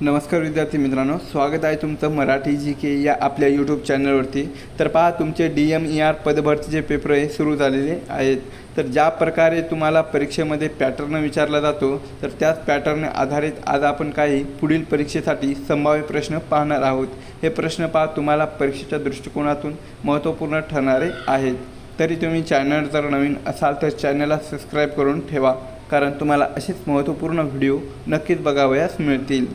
नमस्कार विद्यार्थी मित्रांनो स्वागत आहे तुमचं मराठी जी के या आपल्या यूट्यूब चॅनलवरती तर पहा तुमचे डी एम ई आर पदभरतीचे पेपर हे सुरू झालेले आहेत. तर ज्या प्रकारे तुम्हाला परीक्षेमध्ये पॅटर्न विचारला जातो तर त्याच पॅटर्न आधारित आज आपण काही पुढील परीक्षेसाठी संभाव्य प्रश्न पाहणार आहोत. हे प्रश्न पहा तुम्हाला परीक्षेच्या दृष्टिकोनातून महत्त्वपूर्ण ठरणारे आहेत. तरी तुम्ही चॅनल जर नवीन असाल तर चॅनलला सबस्क्राईब करून ठेवा कारण तुम्हाला असेच महत्त्वपूर्ण व्हिडिओ नक्कीच बघावयास मिळतील.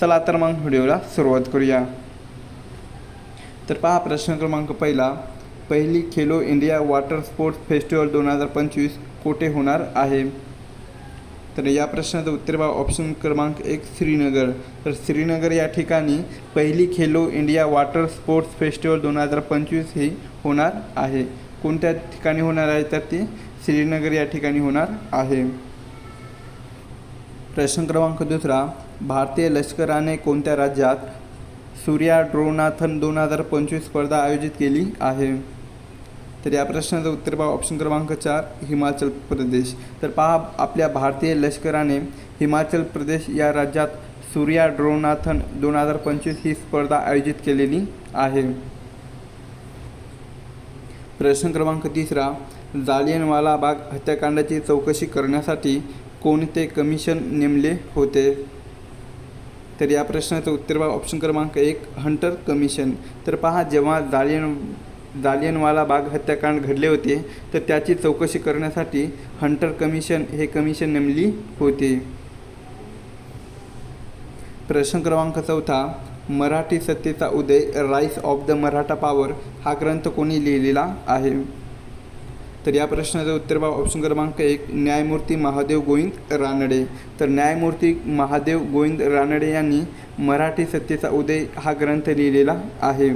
चला तर मग व्हिडिओला सुरुवात करूया. तर पहा प्रश्न क्रमांक पहिला. पहिली Khelo India water sports festival दोन हजार पंचवीस कोठे होणार आहे? तर या प्रश्नाचं उत्तर बघा ऑप्शन क्रमांक एक श्रीनगर. तर श्रीनगर या ठिकाणी पहिली Khelo India water sports festival दोन हजार पंचवीस ही होणार आहे. कोणत्या ठिकाणी होणार आहे? तर ती श्रीनगर या ठिकाणी होणार आहे. प्रश्न क्रमांक दुसरा. भारतीय लष्कराने कोणत्या राज्यात सूर्या ड्रोनाथन दोन हजार पंचवीस स्पर्धा आयोजित केली आहे? तर या प्रश्नाचं उत्तर पहा. ऑप्शन क्रमांक चार हिमाचल प्रदेश. तर पहा आपल्या भारतीय लष्कराने हिमाचल प्रदेश या राज्यात सूर्या ड्रोनाथन दोन हजार पंचवीस ही स्पर्धा आयोजित केलेली आहे. प्रश्न क्रमांक तिसरा जालियनवाला बाग हत्याकांडाची चौकशी करण्यासाठी कोणते कमिशन नेमले होते? तर या प्रश्नाचं उत्तर बघा. ऑप्शन क्रमांक एक हंटर कमिशन तर पहा जेव्हा जालियन जालियनवाला बाग हत्याकांड घडले होते तर त्याची चौकशी करण्यासाठी हंटर कमिशन हे कमिशन नेमली होती. प्रश्न क्रमांक चौथा मराठी सत्तेचा उदय rise of the Maratha power हा ग्रंथ कोणी लिहिलेला आहे? तर या प्रश्नाचं उत्तर बा ऑप्शन क्रमांक एक न्यायमूर्ती महादेव गोविंद रानडे. तर न्यायमूर्ती महादेव गोविंद रानडे यांनी मराठी सत्तेचा उदय हा ग्रंथ लिहिलेला आहे.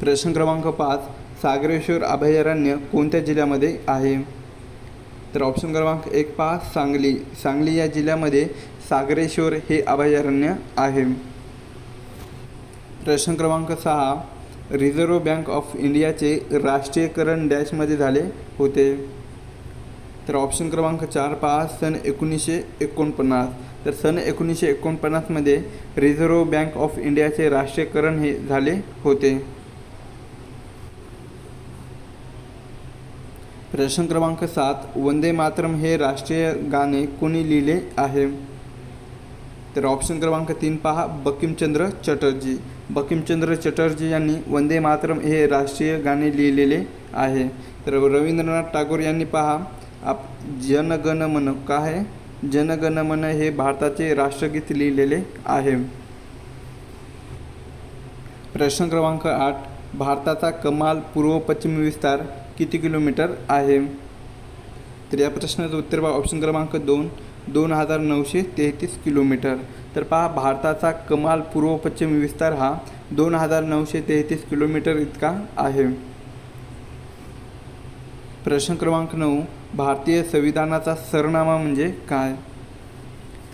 प्रश्न क्रमांक पाच सागरेश्वर अभयारण्य कोणत्या जिल्ह्यामध्ये आहे? तर ऑप्शन क्रमांक एक पाच सांगली. सांगली या जिल्ह्यामध्ये सागरेश्वर हे अभयारण्य आहे. प्रश्न क्रमांक सहा रिझर्व्ह बँक ऑफ इंडियाचे राष्ट्रीयकरण डॅशमध्ये झाले होते. तर ऑप्शन क्रमांक चार पहा सन एकोणीसशे एकोणपन्नास. तर सन एकोणीसशे एकोणपन्नासमध्ये रिझर्व्ह बँक ऑफ इंडियाचे राष्ट्रीयकरण हे झाले होते. प्रश्न क्रमांक सात वंदे मातरम हे राष्ट्रीय गाणे कोणी लिहिले आहे? तर ऑप्शन क्रमांक तीन पहा बकिमचंद्र चटर्जी. बकिमचंद्र चटर्जी यांनी वंदे मातरम हे राष्ट्रीय गाणे लिहिलेले आहे. तर रवींद्रनाथ टागोर यांनी पहा आप जनगण मन काय आहे जनगण मन हे भारताचे राष्ट्रगीत लिहिलेले आहे. प्रश्न क्रमांक आठ भारताचा कमाल पूर्व पश्चिम विस्तार किती किलोमीटर आहे? तर या प्रश्नाचं उत्तर पहा ऑप्शन क्रमांक दोन. दोन हजार नऊशे तेहतीस किलोमीटर. तर पहा भारताचा कमाल पूर्व पश्चिम विस्तार हा दोन हजार नऊशे तेहतीस किलोमीटर इतका आहे. प्रश्न क्रमांक नऊ भारतीय संविधानाचा सरनामा म्हणजे काय?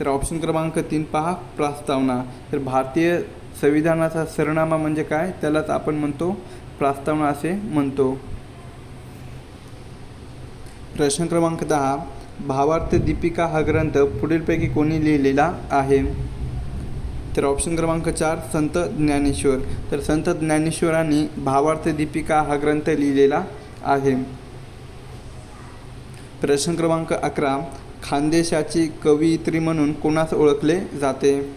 तर ऑप्शन क्रमांक तीन पहा प्रस्तावना. तर भारतीय संविधानाचा सरनामा म्हणजे काय? त्यालाच आपण म्हणतो प्रस्तावना असे म्हणतो. प्रश्न क्रमांक दहा भावार्थ दीपिका हा ग्रंथ पुढीलपैकी कोणी लिहिलेला आहे? तर ऑप्शन क्रमांक चार संत ज्ञानेश्वर. तर संत ज्ञानेश्वरांनी भावार्थ दीपिका हा ग्रंथ लिहिलेला आहे. प्रश्न क्रमांक अकरा खानदेशाची कवयित्री म्हणून कोणास ओळखले जाते?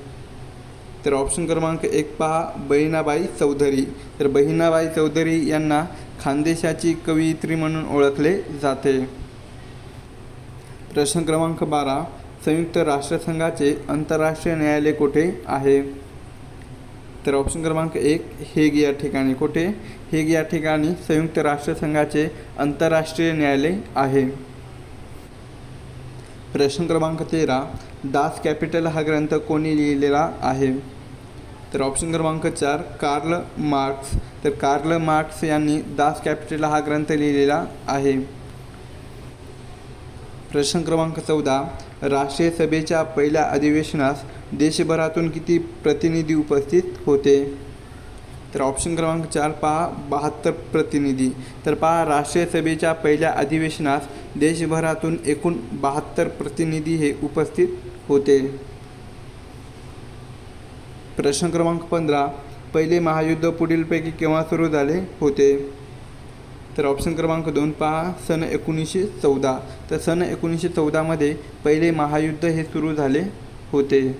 तर ऑप्शन क्रमांक एक पहा बहिणाबाई चौधरी. तर बहिणाबाई चौधरी यांना खानदेशाची कवयित्री म्हणून ओळखले जाते. प्रश्न क्रमांक बारा संयुक्त राष्ट्रसंघाचे आंतरराष्ट्रीय न्यायालय कुठे आहे? तर ऑप्शन क्रमांक एक हेग या ठिकाणी कुठे? हेग या ठिकाणी संयुक्त राष्ट्रसंघाचे आंतरराष्ट्रीय न्यायालय आहे. प्रश्न क्रमांक तेरा दास कॅपिटल हा ग्रंथ कोणी लिहिलेला आहे? तर ऑप्शन क्रमांक चार कार्ल मार्क्स. तर कार्ल मार्क्स यांनी दास कॅपिटल हा ग्रंथ लिहिलेला आहे. प्रश्न क्रमांक चौदा. राष्ट्रीय सभेच्या पहिल्या अधिवेशनास देशभरातून किती प्रतिनिधी उपस्थित होते? तर ऑप्शन क्रमांक चार पहा बहात्तर प्रतिनिधी. तर पहा राष्ट्रीय सभेच्या पहिल्या अधिवेशनास देशभरातून एकूण बहात्तर प्रतिनिधी हे उपस्थित होते. प्रश्न क्रमांक पंधरा. पहिले महायुद्ध पुढीलपैकी केव्हा सुरू झाले होते? तर ऑप्शन क्रमांक दोन पहा. सन एकोणीसशे चौदा. तर सन एकोणीसशे चौदामध्ये पहिले महायुद्ध हे सुरू झाले होते.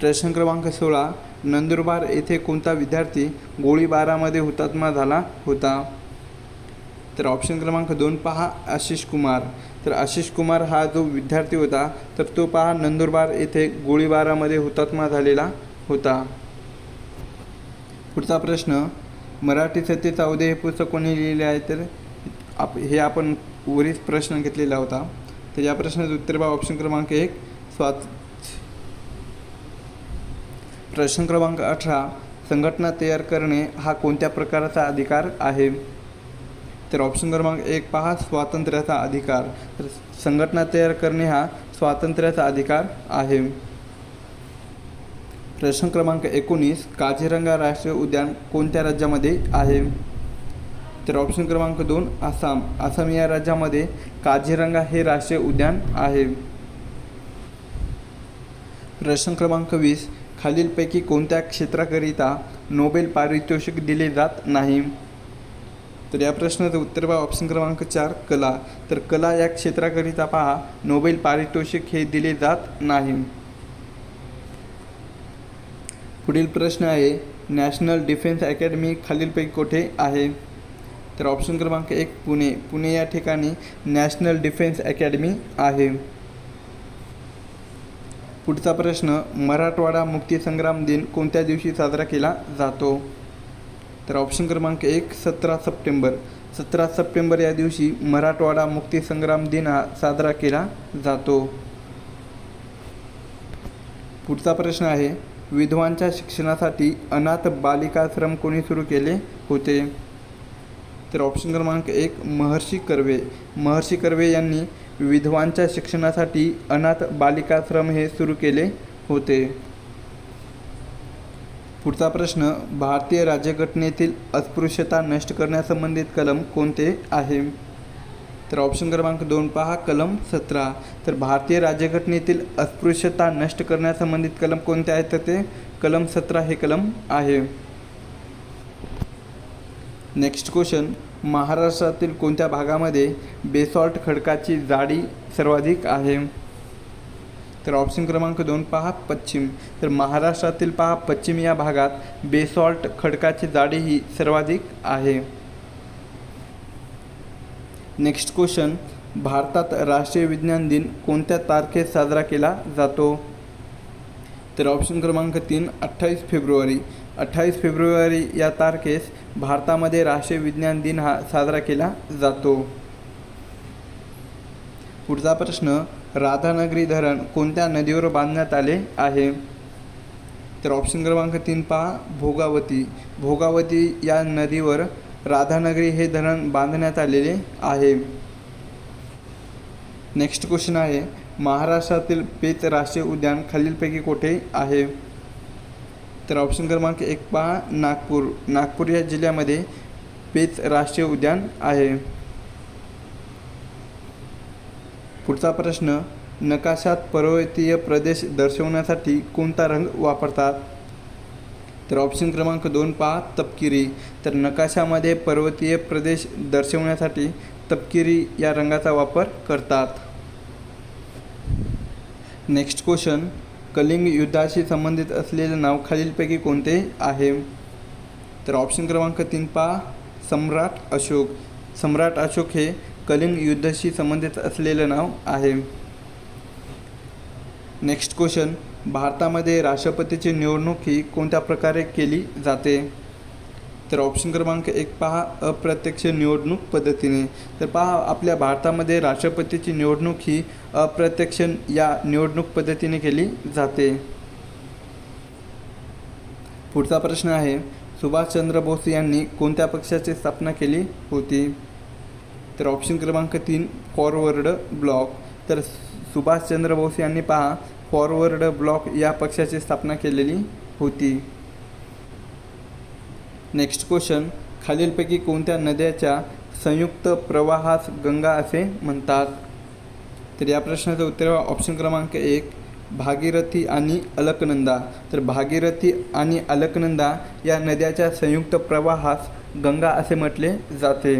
प्रश्न क्रमांक सोळा. नंदुरबार येथे कोणता विद्यार्थी गोळीबारामध्ये हुतात्मा झाला होता? तर ऑप्शन क्रमांक दोन पहा. आशिष कुमार. तर आशिष कुमार हा जो विद्यार्थी होता तर तो पहा नंदुरबार येथे गोळीबारामध्ये हुतात्मा झालेला होता. पुढचा प्रश्न. मराठी सत्तेचा उदय हे पुस्तक कोणी लिहिले आहे तर आप हे आपण वरीच प्रश्न घेतलेला होता. तर या प्रश्नाचं उत्तर बा ऑप्शन क्रमांक एक स्वात प्रश्न क्रमांक अठरा संघटना तयार करणे हा कोणत्या प्रकारचा अधिकार आहे? तर ऑप्शन क्रमांक एक पहा स्वातंत्र्याचा अधिकार. तर संघटना तयार करणे हा स्वातंत्र्याचा अधिकार आहे. प्रश्न क्रमांक एकोणीस काझीरंगा राष्ट्रीय उद्यान कोणत्या राज्यामध्ये आहे? तर ऑप्शन क्रमांक दोन आसाम. आसाम या राज्यामध्ये काझीरंगा हे राष्ट्रीय उद्यान आहे. प्रश्न क्रमांक वीस खालीलपैकी कोणत्या क्षेत्राकरिता नोबेल पारितोषिक दिले जात नाही? तर या प्रश्नाचं उत्तर पहा ऑप्शन क्रमांक चार कला. तर कला या क्षेत्राकरिता पहा नोबेल पारितोषिक हे दिले जात नाही. पुढील प्रश्न आहे नॅशनल डिफेन्स अकॅडमी खालीलपैकी कुठे आहे? तर ऑप्शन क्रमांक एक पुणे. पुणे या ठिकाणी नॅशनल डिफेन्स अकॅडमी आहे. पुढचा प्रश्न मराठवाडा मुक्तीसंग्राम दिन कोणत्या दिवशी साजरा केला जातो? तर ऑप्शन क्रमांक एक सतरा सप्टेंबर. सतरा सप्टेंबर या दिवशी मराठवाडा मुक्तीसंग्राम दिन हा साजरा केला जातो. पुढचा प्रश्न आहे विधवांच्या शिक्षणासाठी अनाथ बालिकाश्रम कोणी सुरू केले होते? तर ऑप्शन क्रमांक एक महर्षी कर्वे. महर्षी कर्वे यांनी विधवांच्या शिक्षणासाठी अनाथ बालिकाश्रम हे सुरू केले होते. पुढचा प्रश्न भारतीय राज्यघटनेतील अस्पृश्यता नष्ट करण्यासंबंधित कलम कोणते आहे? तर ऑप्शन क्रमांक दोन पहा कलम सतरा. तर भारतीय राज्यघटनेतील अस्पृश्यता नष्ट करण्यासंबंधित कलम कोणते आहेत? तर ते कलम सतरा हे कलम आहे. नेक्स्ट क्वेश्चन महाराष्ट्रातील कोणत्या भागामध्ये बेसॉल्ट खडकाची जाडी सर्वाधिक आहे? तर ऑप्शन क्रमांक दोन पहा पश्चिम. तर महाराष्ट्रातील पहा पश्चिम या भागात बेसॉल्ट खडकाची जाडी ही सर्वाधिक आहे. नेक्स्ट क्वेश्चन भारतात राष्ट्रीय विज्ञान दिन कोणत्या तारखेत साजरा केला जातो? तर ऑप्शन क्रमांक तीन अठ्ठावीस फेब्रुवारी. अठ्ठावीस फेब्रुवारी या तारखेस भारतामध्ये राष्ट्रीय विज्ञान दिन हा साजरा केला जातो. पुढचा प्रश्न राधानगरी धरण कोणत्या नदीवर बांधण्यात आले आहे? तर ऑप्शन क्रमांक तीन पहा भोगावती. भोगावती या नदीवर राधानगरी हे धरण बांधण्यात आलेले आहे. नेक्स्ट क्वेश्चन आहे महाराष्ट्रातील पेत राष्ट्रीय उद्यान खालीलपैकी कोठे आहे? तर ऑप्शन क्रमांक एक पहा नागपूर. नागपूर या जिल्ह्यामध्ये पेच राष्ट्रीय उद्यान आहे. पुढचा प्रश्न नकाशात पर्वतीय प्रदेश दर्शवण्यासाठी कोणता रंग वापरतात? तर ऑप्शन क्रमांक दोन पहा तपकिरी. तर नकाशामध्ये पर्वतीय प्रदेश दर्शवण्यासाठी तपकिरी या रंगाचा वापर करतात. नेक्स्ट क्वेश्चन कलिंग युद्धाशी संबंधित असलेले नाव खालीलपैकी कोणते आहे? तर ऑप्शन क्रमांक तीन पहा सम्राट अशोक. सम्राट अशोक हे कलिंग युद्धाशी संबंधित असलेलं नाव आहे. नेक्स्ट क्वेश्चन भारतामध्ये राष्ट्रपतीची निवडणूक ही कोणत्या प्रकारे केली जाते? तर ऑप्शन क्रमांक एक पहा अप्रत्यक्ष निवडणूक पद्धतीने. तर पहा आपल्या भारतामध्ये राष्ट्रपतीची निवडणूक ही अप्रत्यक्ष या निवडणूक पद्धतीने केली जाते. पुढचा प्रश्न आहे सुभाषचंद्र बोस यांनी कोणत्या पक्षाची स्थापना केली होती? तर ऑप्शन क्रमांक तीन फॉरवर्ड ब्लॉक. तर सुभाषचंद्र बोस यांनी पहा फॉरवर्ड ब्लॉक या पक्षाची स्थापना केलेली होती. नेक्स्ट क्वेश्चन खालीलपैकी कोणत्या नद्याच्या संयुक्त प्रवाहास गंगा असे म्हणतात? तर या प्रश्नाचं उत्तर ऑप्शन क्रमांक एक भागीरथी आणि अलकनंदा. तर भागीरथी आणि अलकनंदा या नद्याच्या संयुक्त प्रवाहास गंगा असे म्हटले जाते.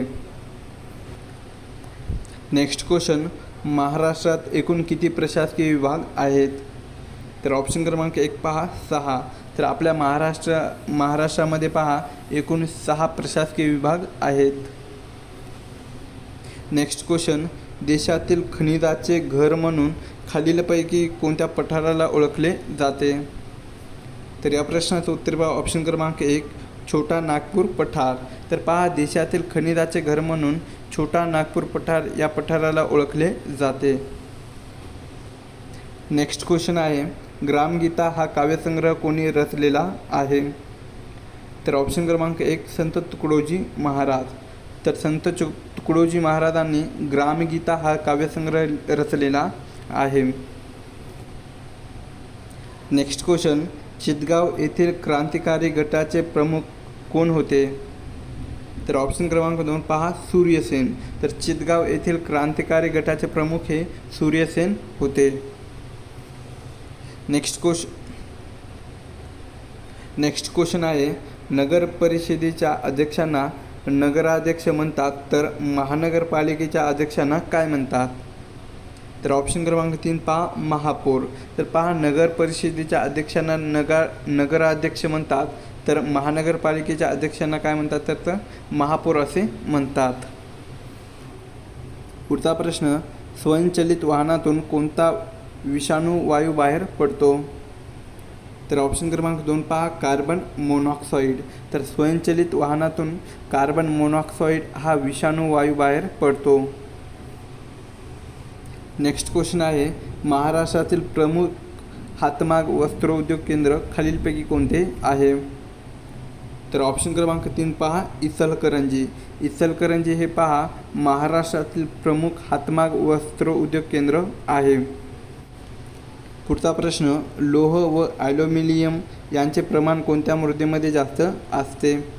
नेक्स्ट क्वेश्चन महाराष्ट्रात एकूण किती प्रशासकीय विभाग आहेत? तर ऑप्शन क्रमांक एक पहा सहा. तर आपल्या महाराष्ट्र महाराष्ट्रामध्ये पहा एकूण सहा प्रशासकीय विभाग आहेत. नेक्स्ट क्वेश्चन देशातील खनिजाचे घर म्हणून खालीलपैकी कोणत्या पठाराला ओळखले जाते? तर या प्रश्नाचं उत्तर पहा ऑप्शन क्रमांक एक. छोटा नागपूर पठार. तर पहा देशातील खनिजाचे घर म्हणून छोटा नागपूर पठार या पठाराला ओळखले जाते. नेक्स्ट क्वेश्चन आहे ग्रामगीता हा काव्यसंग्रह कोणी रचलेला आहे? तर ऑप्शन क्रमांक एक संत तुकडोजी महाराज. तर संत चु तुकडोजी महाराजांनी ग्रामगीता हा काव्यसंग्रह रचलेला आहे. नेक्स्ट क्वेश्चन चितगाव येथील क्रांतिकारी गटाचे प्रमुख कोण होते? तर ऑप्शन क्रमांक दोन पहा सूर्यसेन. तर चितगाव येथील क्रांतिकारी गटाचे प्रमुख हे सूर्यसेन होते. नेक्स्ट क्वेश्चन नेक्स्ट क्वेश्चन आहे नगर परिषदेच्या अध्यक्षांना नगराध्यक्ष म्हणतात तर महानगरपालिकेच्या अध्यक्षांना काय म्हणतात? तर ऑप्शन क्रमांक तीन पहा महापौर. तर पहा नगर परिषदेच्या अध्यक्षांना नगर नगराध्यक्ष म्हणतात तर महानगरपालिकेच्या अध्यक्षांना काय म्हणतात तर महापौर असे म्हणतात. पुढचा प्रश्न स्वयंचलित वाहनातून कोणता विषाणू वायू बाहेर पडतो? तर ऑप्शन क्रमांक दोन पहा कार्बन मोनॉक्साईड तर स्वयंचलित वाहनातून कार्बन मोनॉक्साईड हा विषाणू वायू बाहेर पडतो. नेक्स्ट क्वेश्चन आहे महाराष्ट्रातील प्रमुख हातमाग वस्त्रोद्योग केंद्र खालीलपैकी कोणते आहे? तर ऑप्शन क्रमांक तीन पहा इचलकरंजी. इचलकरंजी हे पहा महाराष्ट्रातील प्रमुख हातमाग वस्त्र उद्योग केंद्र आहे. पुढचा प्रश्न लोह व ॲल्युमिनियम यांचे प्रमाण कोणत्या मृदेमध्ये जास्त असते?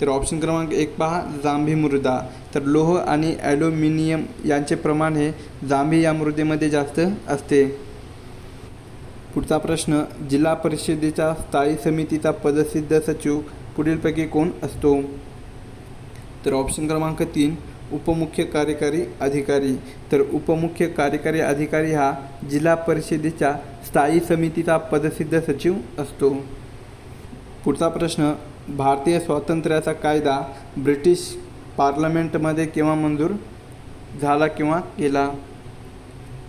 तर ऑप्शन क्रमांक एक पहा जांभी मृदा. तर लोह आणि ॲल्युमिनियम यांचे प्रमाण हे जांभी या मृदेमध्ये जास्त असते. पुढचा प्रश्न जिल्हा परिषदेच्या स्थायी समितीचा पदसिद्ध सचिव पुढीलपैकी कोण असतो? तर ऑप्शन क्रमांक तीन उपमुख्य कार्यकारी अधिकारी. तर उपमुख्य कार्यकारी अधिकारी हा जिल्हा परिषदेच्या स्थायी समितीचा पदसिद्ध सचिव असतो. पुढचा प्रश्न भारतीय स्वातंत्र्याचा कायदा ब्रिटिश पार्लमेंटमध्ये केव्हा मंजूर झाला किंवा केला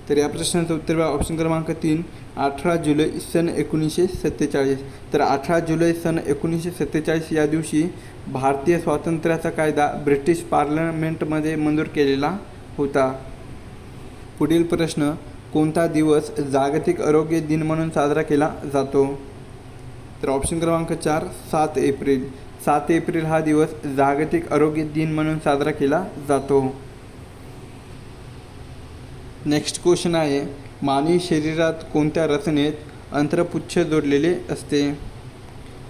तर या प्रश्नाचं उत्तर ऑप्शन क्रमांक तीन अठरा जुलै सन एकोणीसशे सत्तेचाळीस. तर अठरा जुलै सन एकोणीसशे सत्तेचाळीस या दिवशी भारतीय स्वातंत्र्याचा कायदा ब्रिटिश पार्लमेंटमध्ये मंजूर केलेला होता. पुढील प्रश्न कोणता दिवस जागतिक आरोग्य दिन म्हणून साजरा केला जातो? तर ऑप्शन क्रमांक चार सात एप्रिल. सात एप्रिल हा दिवस जागतिक आरोग्य दिन म्हणून साजरा केला जातो. नेक्स्ट क्वेश्चन आहे मानवी शरीरात कोणत्या रचनेत अंतरपुच्छ जोडलेले असते?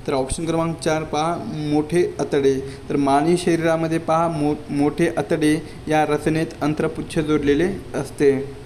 तर ऑप्शन क्रमांक चार पहा मोठे आतडे तर मानवी शरीरामध्ये पहा मो मोठे आतडे या रचनेत अंतरपुच्छ जोडलेले असते.